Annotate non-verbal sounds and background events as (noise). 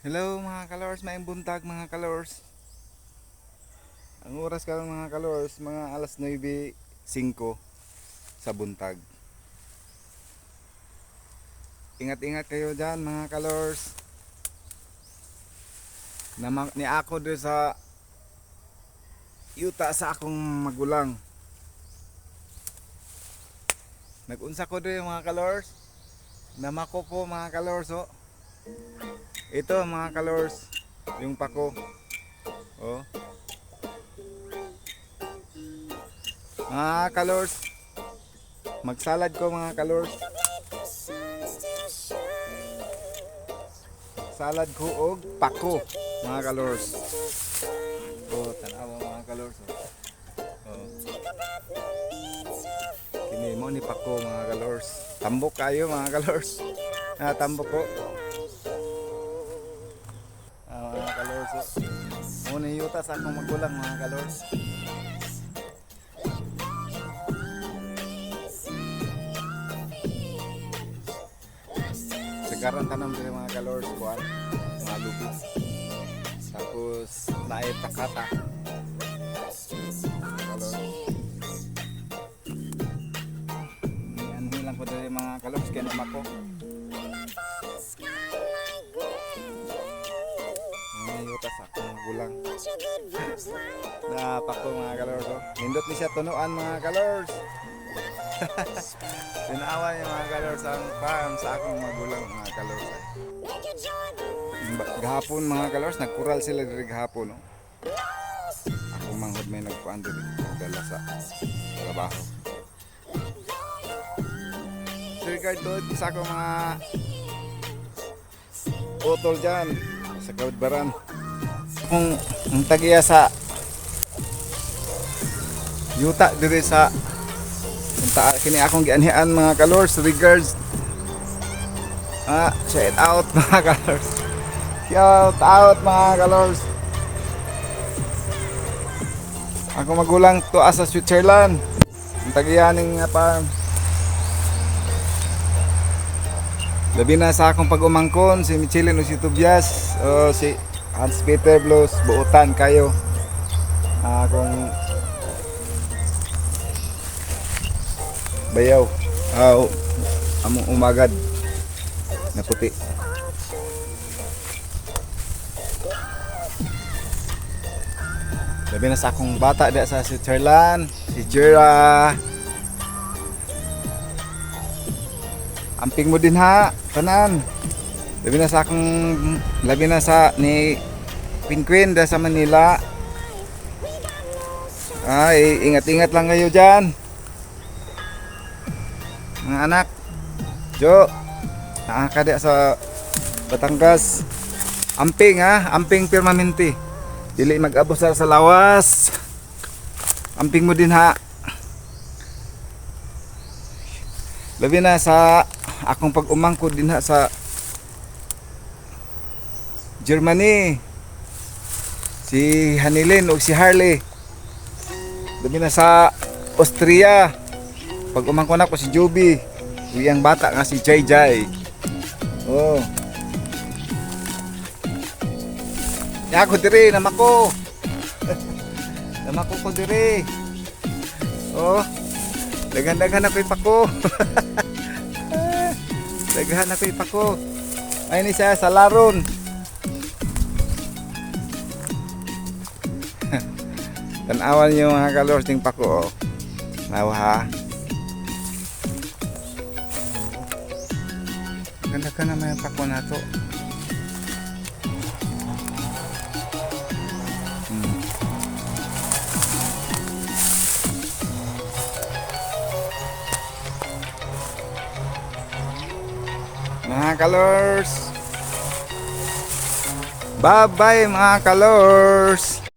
Hello mga kalors, may buntag mga kalors. Ang oras ka mga kalors, mga alas 9.05 sa buntag. Ingat-ingat kayo dyan mga kalors. Nama, ni ako doon sa yuta sa akong magulang. Nagunsa ko doon mga kalors. Namako ko mga kalors oh. Ito mga kalors, yung pako. Oh. Mga kalors, magsalad ko mga kalors. Salad ko og pako, mga kalors. Oh, tanawa mga kalors. Oh. Oh. Kini mo ni pako mga kalors. Tambok kayo mga kalors. Ah, tambok ko. Oh. Muna yuta sa akong magulang mga kalors. Sekarang tanam dari mga kalors kuan, mga lubi. Tapos naay takata. Mga kalors. Yan lang ko dari mga kalors kaya naman ko. Napako mga kalors. Oh. Nindot ni siya tunuan mga kalors. (laughs) Tinawa niya mga kalors ang farm sa akong magulang mga kalors. Ba- Gahapon mga kalors, nagkural sila diri gahapon. No? Ako manghod may nagkuan diri dala sa trabaho. Regard doon sa akong mga utol dyan sa kaudbaran. Kung ang tagiya sa yuta diri sa Punta kini akong gianhian mga kalors regards. Ah shout out (laughs) mga kalors shout out mga kalors ako magulang to sa Switzerland. Ang tagiyaning nga pa labi na sa akong pag-umangkon si Michelin o si Tobias o si Hans Peter Blues buutan kayo. Ah, akong bayaw ah o- among umagad. Na puti labi na sa akong bata di sa Switzerland si Jura amping mo din ha tanan. Labi na sa akong labi na sa ni Queen Queen da sa Manila. Ay ingat-ingat lang kayo dyan. Mga anak Jo nakakadya sa Batangas. Amping ha? Amping permanente. Dili mag-abusar sa lawas. Amping mo din ha? Labi na sa akong pag-umangkod din ha sa Germany si Hanilin o si Harley labi na sa Austria pag umangko na ko si Joby, yung bata nga si Jai Jai. Oh. Ya ko dire namako. (laughs) namako ko dire. Oh. Dagan-dagan ako ipako. (laughs) Daghan ako ipako. Ay ni sa laron. Tanawan niyo mga kalors ting pako. Oh. Nawa ha. Ganda ka naman yung pako na to. Hmm. Mga kalors. Bye bye mga kalors.